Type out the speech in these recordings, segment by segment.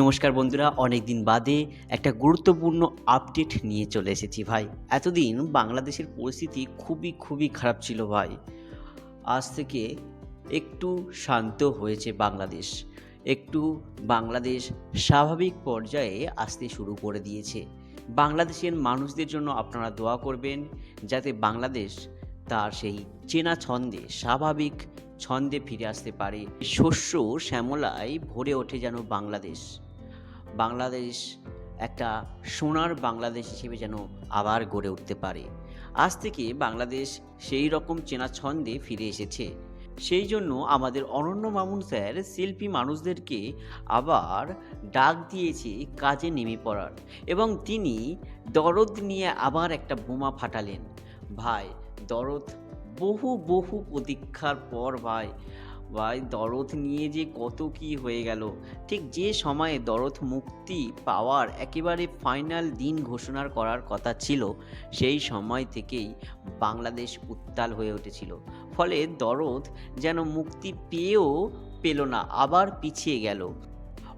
নমস্কার বন্ধুরা অনেক দিন বাদে একটা গুরুত্বপূর্ণ আপডেট নিয়ে চলে এসেছি ভাই। এতদিন বাংলাদেশের পরিস্থিতি খুবই খুবই খারাপ ছিল ভাই। আজ থেকে একটু শান্ত হয়েছে বাংলাদেশ। একটু বাংলাদেশ স্বাভাবিক পর্যায়ে আসতে শুরু করে দিয়েছে। বাংলাদেশের মানুষদের জন্য আপনারা দোয়া করবেন, যাতে বাংলাদেশ তার সেই চেনা ছন্দে, স্বাভাবিক ছন্দে ফিরে আসতে পারে। শস্য শ্যামলায় ভরে ওঠে যেন বাংলাদেশ। বাংলাদেশ একটা সোনার বাংলাদেশ হিসেবে যেন আবার গড়ে উঠতে পারে। আজ থেকে বাংলাদেশ সেই রকম চেনা ছন্দে ফিরে এসেছে। সেই জন্য আমাদের অনন্য মামুন স্যার, শিল্পী মানুষদেরকে আবার ডাক দিয়েছে কাজে নেমে পড়ার এবং তিনি দরদ নিয়ে আবার একটা বোমা ফাটালেন। ভাই, দরদ বহু বহু প্রতীক্ষার পর ভাই ভাই, দরদ নিয়ে যে কত কি হয়ে গেল। ঠিক যে সময়ে দরদ মুক্তি পাওয়ার একেবারে ফাইনাল দিন ঘোষণার করার কথা ছিল, সেই সময় থেকেই বাংলাদেশ উত্তাল হয়ে উঠেছিল। ফলে দরদ যেন মুক্তি পেয়েও পেল না, আবার পিছিয়ে গেল।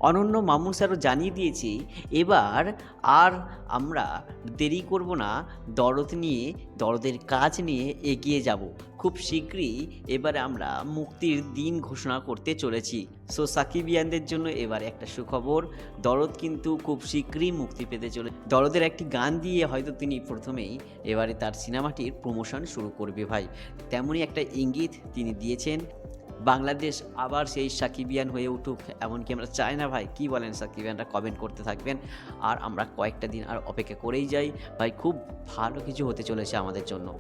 অনন্য মামুন স্যারও জানিয়ে দিয়েছে, এবার আর আমরা দেরি করব না, দরদ নিয়ে, দরদের কাজ নিয়ে এগিয়ে যাব। খুব শীঘ্রই এবারে আমরা মুক্তির দিন ঘোষণা করতে চলেছি। সো সাকিবিয়ানদের জন্য এবার একটা সুখবর, দরদ কিন্তু খুব শীঘ্রই মুক্তি পেতে চলে, দরদের একটি গান দিয়ে হয়তো তিনি প্রথমেই এবারে তার সিনেমাটির প্রমোশন শুরু করবে ভাই। তেমনই একটা ইঙ্গিত তিনি দিয়েছেন বাংলাদেশ আবার সেই সাকিবিয়ান হয়ে উঠুক, এমনকি আমরা চাই না ভাই। কি বলেন সাকিবিয়ানরা? কমেন্ট করতে থাকবেন। আর আমরা কয়েকটা দিন আর অপেক্ষা করেই যাই। ভাই, খুব ভালো কিছু হতে চলেছে আমাদের জন্য।